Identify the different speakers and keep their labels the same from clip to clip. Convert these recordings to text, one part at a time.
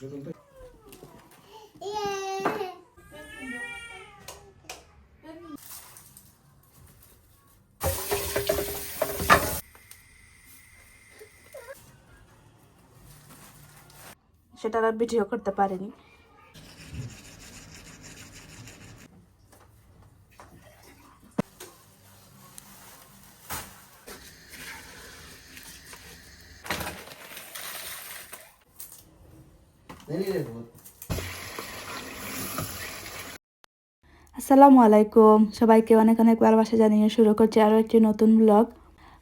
Speaker 1: সেটার আর ভিডিও করতে পারিনি। আসসালামু আলাইকুম। সবাইকে অনেক অনেক ভালোবাসা জানিয়ে শুরু করছি আরও একটি নতুন ব্লগ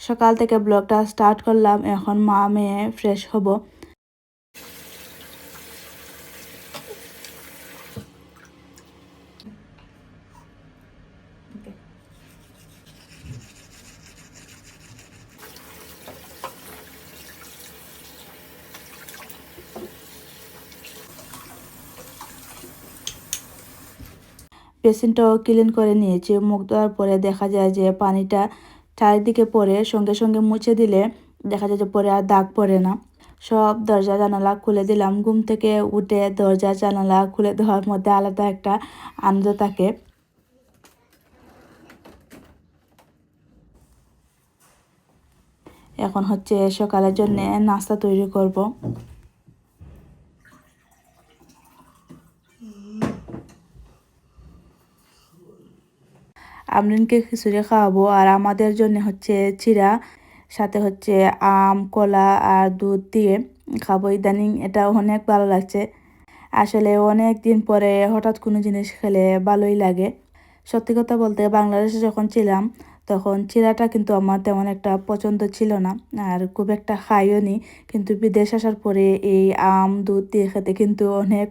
Speaker 1: সকাল থেকে ব্লগটা স্টার্ট করলাম, এখন মা মেয়ে ফ্রেশ হব। বেসিনটাও ক্লিন করে নিয়েছি। মুখ ধোয়ার পরে দেখা যায় যে পানিটা চারিদিকে পরে সঙ্গে সঙ্গে মুছে দিলে দেখা যায় যে পরে আর দাগ পড়ে না। সব দরজা জানালা খুলে দিলাম। ঘুম থেকে উঠে দরজা জানালা খুলে দেওয়ার মধ্যে আলাদা একটা আনন্দ থাকে। এখন হচ্ছে সকালের জন্য নাস্তা তৈরি করব। আমরিনকে খিচুড়ি খাওয়াবো। আর আমাদের জন্য হচ্ছে চিরা সাথে হচ্ছে আম, কলা আর দুধ দিয়ে খাব। ইদানিং এটা অনেক ভালো লাগছে। আসলে অনেক দিন পরে হঠাৎ কোনো জিনিস খেলে ভালোই লাগে। সত্যি কথা বলতে বাংলাদেশে যখন ছিলাম, তখন চিরাটা কিন্তু আমার তেমন একটা পছন্দ ছিল না। আর খুব একটা খাইও নি কিন্তু বিদেশ আসার পরে এই আম, দুধ দিয়ে খেতে কিন্তু অনেক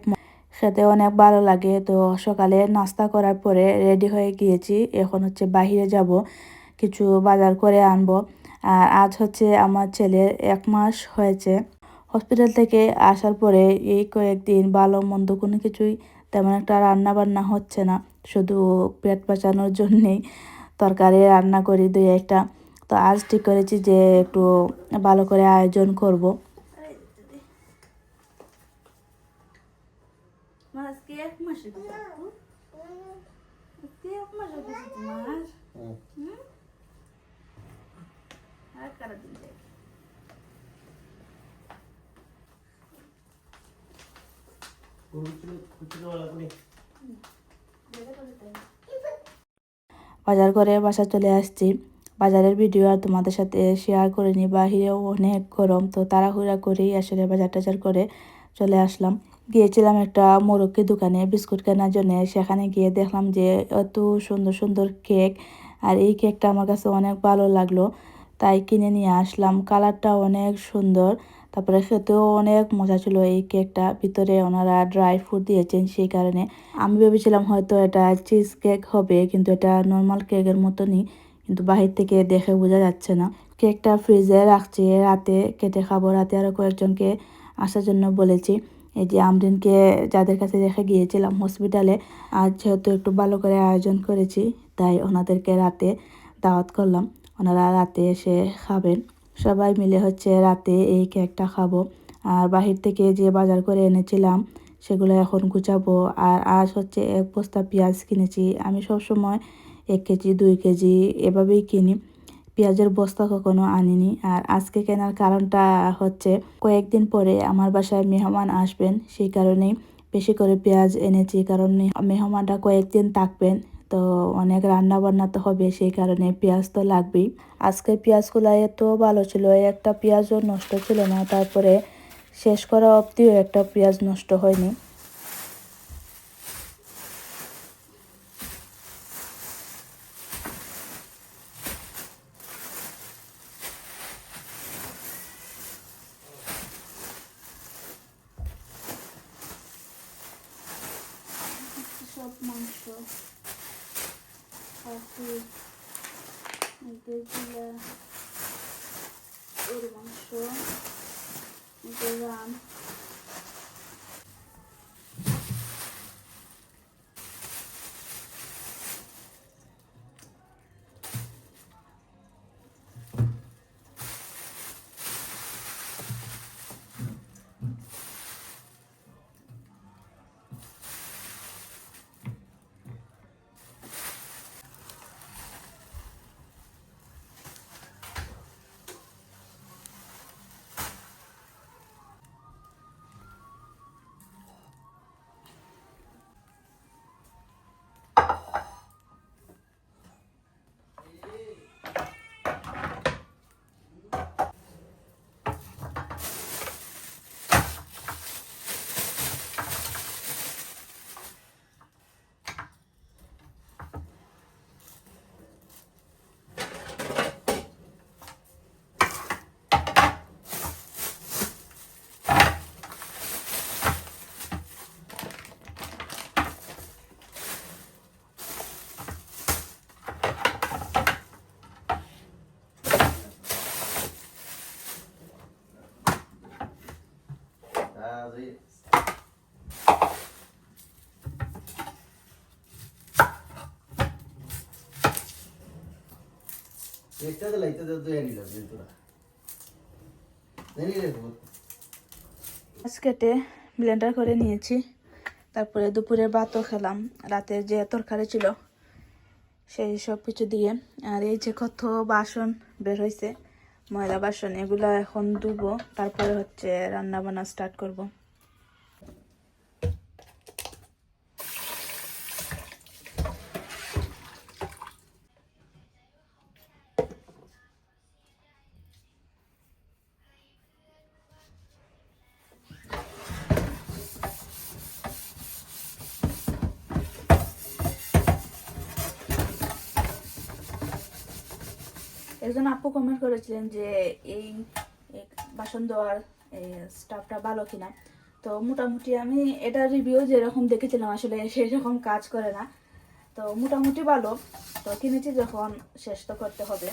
Speaker 1: খেতে অনেক ভালো লাগে। তো সকালে নাস্তা করার পরে রেডি হয়ে গিয়েছি। এখন হচ্ছে বাহিরে যাব, কিছু বাজার করে আনব। আর আজ হচ্ছে আমার ছেলের এক মাস হয়েছে। হসপিটাল থেকে আসার পরে এই কয়েকদিন ভালো মন্দ কোনো কিছুই তেমন একটা রান্না বান্না হচ্ছে না। শুধু পেট বাঁচানোর জন্যেই তরকারি রান্না করি দুই একটা। তো আজ ঠিক করেছি যে একটু ভালো করে আয়োজন করব। আজকে এক মাসের আজকে এক মাস হয়েছে তোমার হুম? আর কারা দিন যাই বাজার করে বাসা চলে আসছি। বাজারের ভিডিও আর তোমাদের সাথে শেয়ার করিনি। বাহিরেও অনেক গরম তো তাড়াহুড়া করেই আসলে বাজার টাজার করে চলে আসলাম। গিয়েছিলাম একটা মোরক্কি দোকানে বিস্কুট কেনার জন্য। সেখানে গিয়ে দেখলাম যে, এত সুন্দর সুন্দর কেক। আর এই কেকটা আমার কাছে অনেক ভালো লাগল। তাই কিনে নিয়ে আসলাম। কালারটা অনেক সুন্দর। তারপরে খেতেও অনেক মজা ছিল এই কেকটা। ভিতরে ওনারা ড্রাই ফ্রুট দিয়েছেন সেই কারণে। আমি ভেবেছিলাম হয়তো এটা চিজ কেক হবে, কিন্তু এটা নর্মাল কেকের মতনই। কিন্তু বাহির থেকে দেখে বোঝা যাচ্ছে না। কেকটা ফ্রিজে রাখছি। রাতে কেটে খাব। রাতে আরও কয়েকজনকে আসার জন্য বলেছি। এই যে আমরিনকে যাদের কাছে রেখে গিয়েছিলাম হসপিটালে আজ যেহেতু একটু ভালো করে আয়োজন করেছি, তাই ওনাদেরকে রাতে দাওয়াত করলাম। ওনারা রাতে এসে খাবেন। সবাই মিলে হচ্ছে রাতে এই কেকটা খাব। আর বাহির থেকে যে বাজার করে এনেছিলাম, সেগুলো এখন গুছাবো। আর আজ হচ্ছে এক বস্তা পেঁয়াজ কিনেছি। আমি সব সময় এক কেজি, দুই কেজি এভাবেই কিনি। পেঁয়াজের বস্তা কখনো আনিনি। আর আজকে কেনার কারণটা হচ্ছে, কয়েকদিন পরে আমার বাসায় মেহমান আসবেন, সেই কারণেই বেশি করে পেঁয়াজ এনেছি। কারণ মেহ- মেহমানরা কয়েকদিন থাকবেন, তো অনেক রান্না বান্না তো হবে, সেই কারণে পেঁয়াজ তো লাগবেই। আজকে পেঁয়াজগুলো এত ভালো ছিল, একটা পেঁয়াজও নষ্ট ছিল না। তারপরে শেষ করা অবধিও একটা পেঁয়াজ নষ্ট হয়নি সব মাংস খাসি গেজিলা ওর মাংস গোরাম
Speaker 2: চেষ্টা তো লাইতে তো দুই নিলাম তোরা
Speaker 1: ব্লেন্ডার করে নিয়েছি। তারপরে দুপুরে ভাতও খেলাম। রাতে যে তরকারি ছিল, সেই সব কিছু দিয়ে। আর এই যে কত বাসন বের হয়েছে ময়লা বাসন, এগুলো এখন ধুবো। তারপরে হচ্ছে রান্না বান্না স্টার্ট করব। একজন আপু কমেন্ট করেছিলেন যে এই বাসন দেওয়ার স্টাফটা ভালো কিনা। তো মোটামুটি আমি এটা রিভিউ যেরকম দেখেছিলাম, আসলে সেই রকম কাজ করে না। তো মোটামুটি ভালো। তো কিনেছি যখন, শেষ তো করতে হবে।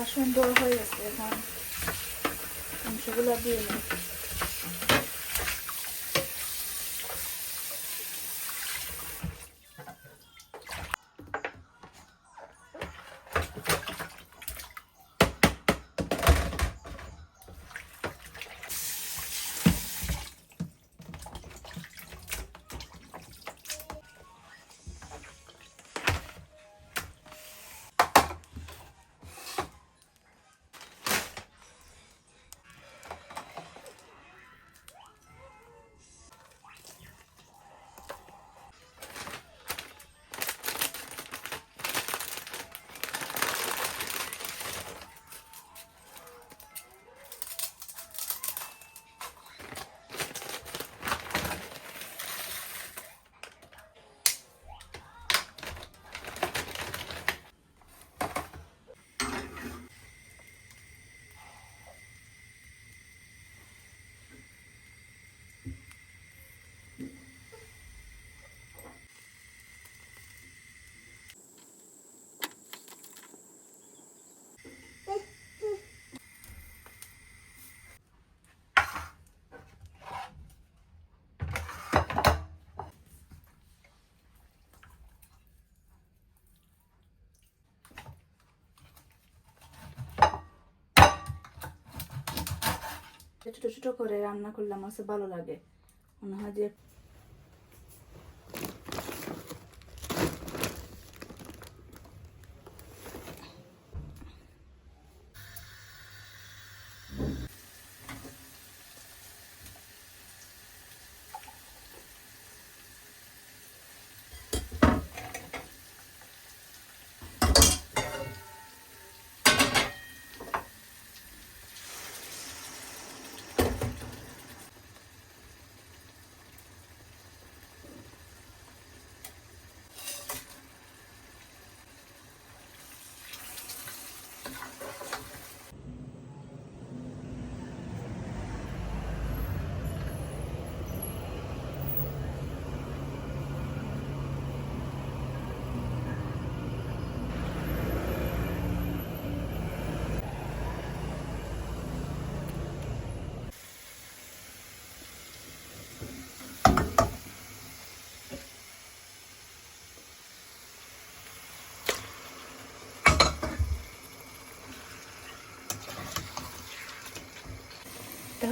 Speaker 1: বাসন দেওয়া হয়ে গেছে। এখন অংশগুলো দিয়ে নিই। ছোট ছোট করে রান্না করলে আমার ভালো লাগে। মনে হয় যে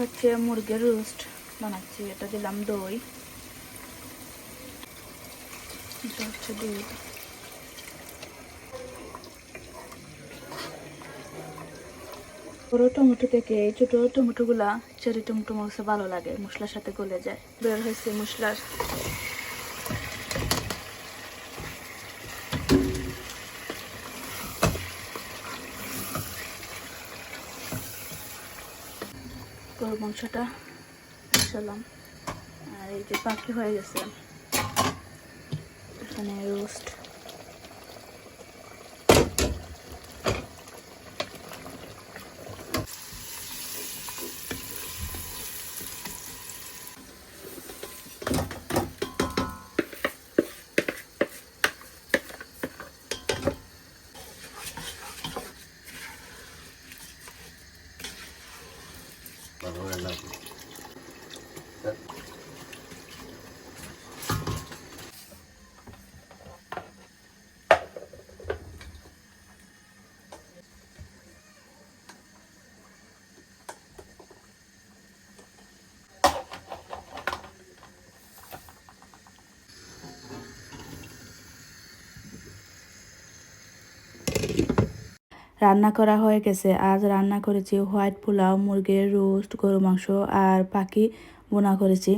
Speaker 1: হচ্ছে মুরগির রোস্ট বানাচ্ছি, এটা দিলাম দই। এটা হচ্ছে দুধ। বড় টমেটো থেকে এই ছোট টমেটোগুলা চেরি টমেটো মশলা ভালো লাগে, মশলার সাথে গলে যায়। বের হয়েছে মশলার গরু মাংসটা বসালাম আর এই যে পাখি হয়ে গেছে। এখানে রোস্ট
Speaker 2: ভালো রান্না করি।
Speaker 1: রান্না করা হয়ে গেছে। আজ রান্না করেছি হোয়াইট পোলাও, মুরগির রোস্ট গরু মাংস আর পাখি বোনা করেছি।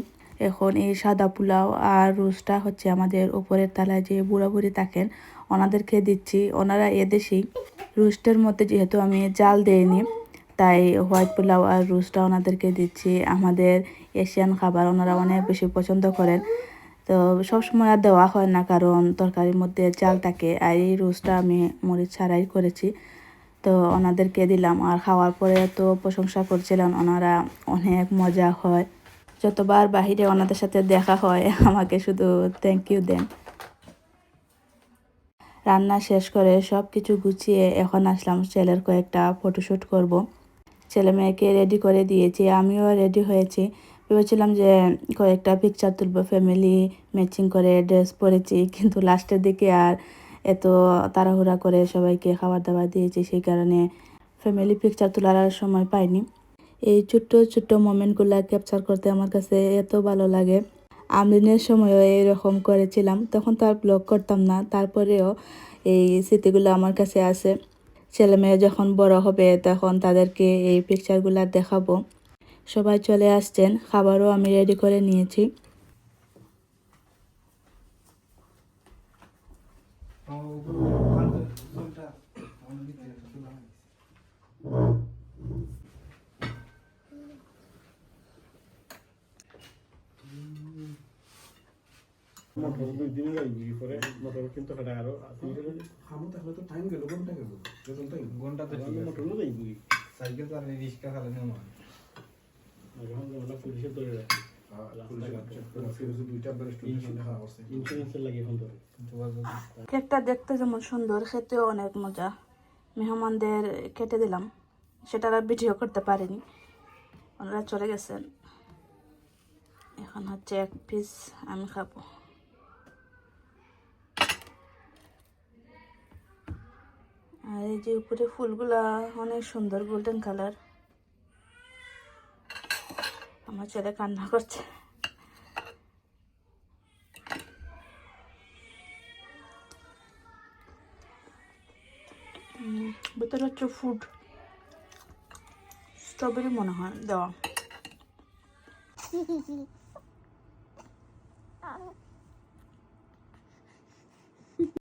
Speaker 1: এখন এই সাদা পোলাও আর রোস্টটা হচ্ছে আমাদের উপরের তালায় যে বুড়া বুড়ি থাকেন, ওনাদেরকে দিচ্ছি। ওনারা এদেশেই রোস্টের মধ্যে যেহেতু আমি জাল দেইনি, তাই হোয়াইট পোলাও আর রোস্টটা ওনাদেরকে দিচ্ছি। আমাদের এশিয়ান খাবার ওনারা অনেক বেশি পছন্দ করেন। তো সবসময় আর দেওয়া হয় না, কারণ তরকারির মধ্যে চাল থাকে। আর এই রোস্টটা আমি মরিচ ছাড়াই করেছি। তো ওনাদেরকে দিলাম। আর খাওয়ার পরে তো প্রশংসা করছিলেন, ওনারা অনেক মজা হয়। যতবার বাহিরে ওনাদের সাথে দেখা হয়, আমাকে শুধু থ্যাংক ইউ দেন। রান্না শেষ করে সব কিছু গুছিয়ে এখন আসলাম ছেলের কয়েকটা ফটোশ্যুট করব। ছেলে মেয়েকে রেডি করে দিয়েছি, আমিও রেডি হয়েছি। ভেবেছিলাম যে কয়েকটা পিকচার তুলবো ফ্যামিলি ম্যাচিং করে ড্রেস পরেছি, কিন্তু লাস্টের দিকে আর এত তাড়াহুড়া করে সবাইকে খাবার দাবার দিয়েছি, সেই কারণে ফ্যামিলি পিকচার তোলার আর সময় পাইনি। এই ছোট্ট ছোট্ট মোমেন্টগুলো ক্যাপচার করতে আমার কাছে এত ভালো লাগে। আমরিনের সময়ও এরকম করেছিলাম, তখন তো আর ব্লগ করতাম না, তারপরেও এই স্মৃতিগুলো আমার কাছে আছে। ছেলে মেয়ে যখন বড় হবে, তখন তাদেরকে এই পিকচারগুলো দেখাবো। সবাই চলে আসছেন, খাবারও আমি রেডি করে নিয়েছি।
Speaker 3: মোটর দুই দিনে লাগবে পরে মোটর কিন্তু হাঁটা আরও
Speaker 4: খামো তাহলে তো টাইম গেল ঘণ্টা গেল টাইম
Speaker 5: ঘণ্টা তো
Speaker 3: মোটর না যাইবি
Speaker 5: সাইকেল তো আমি রিক্সা
Speaker 1: কেকটা দেখতে যেমন সুন্দর, খেতেও অনেক মজা। মেহমানদের কেটে দিলাম। সেটা আর ভিডিও করতে পারিনি। ওনারা চলে গেছেন। এখন হচ্ছে এক পিস আমি খাব। আর এই যে উপরে ফুলগুলা, অনেক সুন্দর গোল্ডেন কালার আমার ছেলে কান্না করছে। ভেতরে হচ্ছে ফুড স্ট্রবেরি মনে হয় দেওয়া।